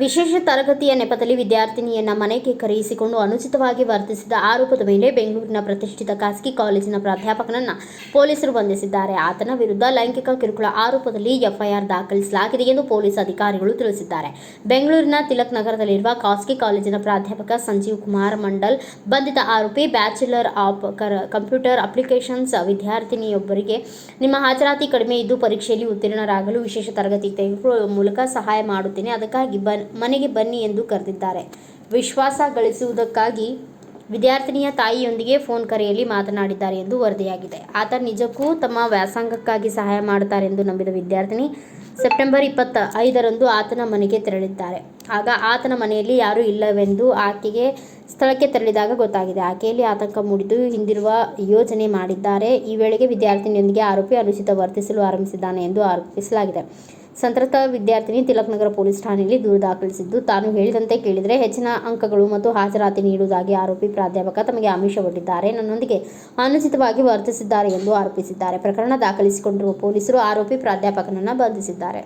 ವಿಶೇಷ ತರಗತಿಯ ನೆಪದಲ್ಲಿ ವಿದ್ಯಾರ್ಥಿನಿಯನ್ನ ಮನೆಗೆ ಕರೆಯಿಸಿಕೊಂಡು ಅನುಚಿತವಾಗಿ ವರ್ತಿಸಿದ ಆರೋಪದ ಮೇಲೆ ಬೆಂಗಳೂರಿನ ಪ್ರತಿಷ್ಠಿತ ಖಾಸಗಿ ಕಾಲೇಜಿನ ಪ್ರಾಧ್ಯಾಪಕನನ್ನ ಪೊಲೀಸರು ಬಂಧಿಸಿದ್ದಾರೆ. ಆತನ ವಿರುದ್ಧ ಲೈಂಗಿಕ ಕಿರುಕುಳ ಆರೋಪದಲ್ಲಿ ಎಫ್ಐಆರ್ ದಾಖಲಿಸಲಾಗಿದೆ ಎಂದು ಪೊಲೀಸ್ ಅಧಿಕಾರಿಗಳು ತಿಳಿಸಿದ್ದಾರೆ. ಬೆಂಗಳೂರಿನ ತಿಲಕ್ ನಗರದಲ್ಲಿರುವ ಖಾಸಗಿ ಕಾಲೇಜಿನ ಪ್ರಾಧ್ಯಾಪಕ ಸಂಜೀವ್ ಕುಮಾರ್ ಮಂಡಲ್ ಬಂಧಿತ ಆರೋಪಿ ಬ್ಯಾಚುಲರ್ ಆಫ್ ಕಂಪ್ಯೂಟರ್ ಅಪ್ಲಿಕೇಶನ್ಸ್ ವಿದ್ಯಾರ್ಥಿನಿಯೊಬ್ಬರಿಗೆ ನಿಮ್ಮ ಹಾಜರಾತಿ ಕಡಿಮೆ ಇದ್ದು ಪರೀಕ್ಷೆಯಲ್ಲಿ ಉತ್ತೀರ್ಣರಾಗಲು ವಿಶೇಷ ತರಗತಿ ತೆಗೆದುಕೊಳ್ಳುವ ಮೂಲಕ ಸಹಾಯ ಮಾಡುತ್ತೇನೆ. ಅದಕ್ಕಾಗಿ ಬನ್ ಮನೆಗೆ ಬನ್ನಿ ಎಂದು ಕರೆದಿದ್ದಾರೆ. ವಿಶ್ವಾಸ ಗಳಿಸುವುದಕ್ಕಾಗಿ ವಿದ್ಯಾರ್ಥಿನಿಯ ತಾಯಿಯೊಂದಿಗೆ ಫೋನ್ ಕರೆಯಲ್ಲಿ ಮಾತನಾಡಿದ್ದಾರೆ ಎಂದು ವರದಿಯಾಗಿದೆ. ಆತ ನಿಜಕ್ಕೂ ತಮ್ಮ ವ್ಯಾಸಂಗಕ್ಕಾಗಿ ಸಹಾಯ ಮಾಡುತ್ತಾರೆ ಎಂದು ನಂಬಿದ ವಿದ್ಯಾರ್ಥಿನಿ, ಸೆಪ್ಟೆಂಬರ್ ಇಪ್ಪತ್ತ ಐದರಂದು ಆತನ ಮನೆಗೆ ತೆರಳಿದ್ದಾರೆ. ಆಗ ಆತನ ಮನೆಯಲ್ಲಿ ಯಾರೂ ಇಲ್ಲವೆಂದು ಆಕೆಗೆ ಸ್ಥಳಕ್ಕೆ ತೆರಳಿದಾಗ ಗೊತ್ತಾಗಿದೆ. ಆಕೆಯಲ್ಲಿ ಆತಂಕ ಮೂಡಿದ್ದು ಹಿಂದಿರುವ ಯೋಜನೆ ಮಾಡಿದ್ದಾರೆ. ಈ ವೇಳೆಗೆ ವಿದ್ಯಾರ್ಥಿನಿಯೊಂದಿಗೆ ಆರೋಪಿ ಅನುಚಿತ ವರ್ತಿಸಲು ಆರಂಭಿಸಿದ್ದಾನೆ ಎಂದು ಆರೋಪಿಸಲಾಗಿದೆ. ಸಂತ್ರಸ್ತ ವಿದ್ಯಾರ್ಥಿನಿ ತಿಲಕ್ ನಗರ ಪೊಲೀಸ್ ಠಾಣೆಯಲ್ಲಿ ದೂರು ದಾಖಲಿಸಿದ್ದು ತಾನು ಹೇಳಿದಂತೆ ಕೇಳಿದರೆ ಹೆಚ್ಚಿನ ಅಂಕಗಳು ಮತ್ತು ಹಾಜರಾತಿ ನೀಡುವುದಾಗಿ ಆರೋಪಿ ಪ್ರಾಧ್ಯಾಪಕ ತಮಗೆ ಆಮಿಷವೊಡ್ಡಿದ್ದಾರೆ. ನನ್ನೊಂದಿಗೆ ಅನುಚಿತವಾಗಿ ವರ್ತಿಸಿದ್ದಾರೆ ಎಂದು ಆರೋಪಿಸಿದ್ದಾರೆ. ಪ್ರಕರಣ ದಾಖಲಿಸಿಕೊಂಡಿರುವ ಪೊಲೀಸರು ಆರೋಪಿ ಪ್ರಾಧ್ಯಾಪಕನನ್ನು ಬಂಧಿಸಿದ್ದಾರೆ.